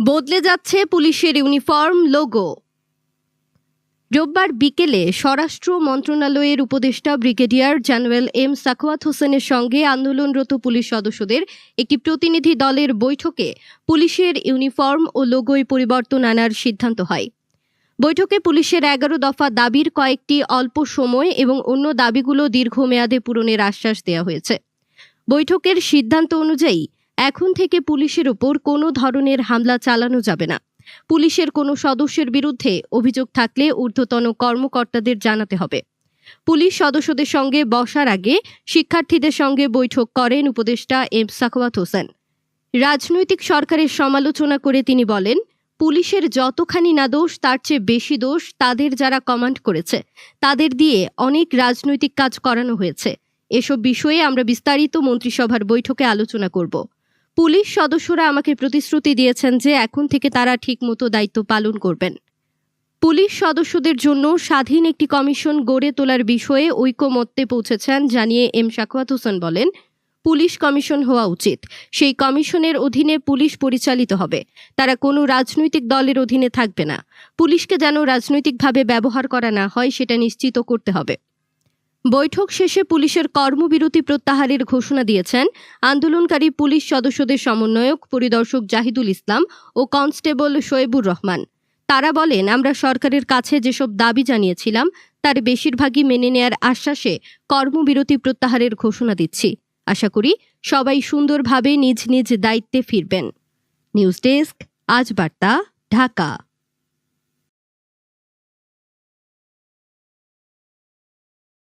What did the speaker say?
বদলে যাচ্ছে পুলিশের ইউনিফর্ম, লোগো। রোববার বিকেলে স্বরাষ্ট্র মন্ত্রণালয়ের উপদেষ্টা ব্রিগেডিয়ার জেনারেল এম সাকওয়াত হোসেনের সঙ্গে আন্দোলনরত পুলিশ সদস্যদের একটি প্রতিনিধি দলের বৈঠকে পুলিশের ইউনিফর্ম ও লোগোয় পরিবর্তন আনার সিদ্ধান্ত হয়। বৈঠকে পুলিশের এগারো দফা দাবির কয়েকটি অল্প সময় এবং অন্য দাবিগুলো দীর্ঘমেয়াদে পূরণের আশ্বাস দেওয়া হয়েছে। বৈঠকের সিদ্ধান্ত অনুযায়ী এখন থেকে পুলিশের ওপর কোনো ধরনের হামলা চালানো যাবে না। পুলিশের কোনো সদস্যের বিরুদ্ধে অভিযোগ থাকলে ঊর্ধ্বতন কর্মকর্তাদের জানাতে হবে। পুলিশ সদস্যদের সঙ্গে বসার আগে শিক্ষার্থীদের সঙ্গে বৈঠক করেন উপদেষ্টা এম সাকওয়াত হোসেন। রাজনৈতিক সরকারের সমালোচনা করে তিনি বলেন, পুলিশের যতখানি না দোষ, তার চেয়ে বেশি দোষ তাদের যারা কমান্ড করেছে। তাদের দিয়ে অনেক রাজনৈতিক কাজ করানো হয়েছে। এসব বিষয়ে আমরা বিস্তারিত মন্ত্রিসভার বৈঠকে আলোচনা করব। পুলিশ সদস্যরা আমাকে প্রতিশ্রুতি দিয়েছেন যে এখন থেকে তারা ঠিকমতো দায়িত্ব পালন করবেন। পুলিশ সদস্যদের জন্য স্বাধীন একটি কমিশন গড়ে তোলার বিষয়ে ঐকমত্যে পৌঁছেছেন, জানিয়ে এম শাকওয়াত হোসেন বলেন, পুলিশ কমিশন হওয়া উচিত। সেই কমিশনের অধীনে পুলিশ পরিচালিত হবে। তারা কোনো রাজনৈতিক দলের অধীনে থাকবে না। পুলিশকে যেন রাজনৈতিকভাবে ব্যবহার করা না হয়, সেটা নিশ্চিত করতে হবে। বৈঠক শেষে পুলিশের কর্মবিরতি প্রত্যাহারের ঘোষণা দিয়েছেন আন্দোলনকারী পুলিশ সদস্যদের সমন্বয়ক পরিদর্শক জাহিদুল ইসলাম ও কনস্টেবল শোয়েবুর রহমান। তারা বলেন, আমরা সরকারের কাছে যেসব দাবি জানিয়েছিলাম, তার বেশিরভাগই মেনে নেয়ার আশ্বাসে কর্মবিরতি প্রত্যাহারের ঘোষণা দিচ্ছি। আশা করি সবাই সুন্দরভাবে নিজ নিজ দায়িত্বে ফিরবেন। নিউজ ডেস্ক, আজ বার্তা, ঢাকা।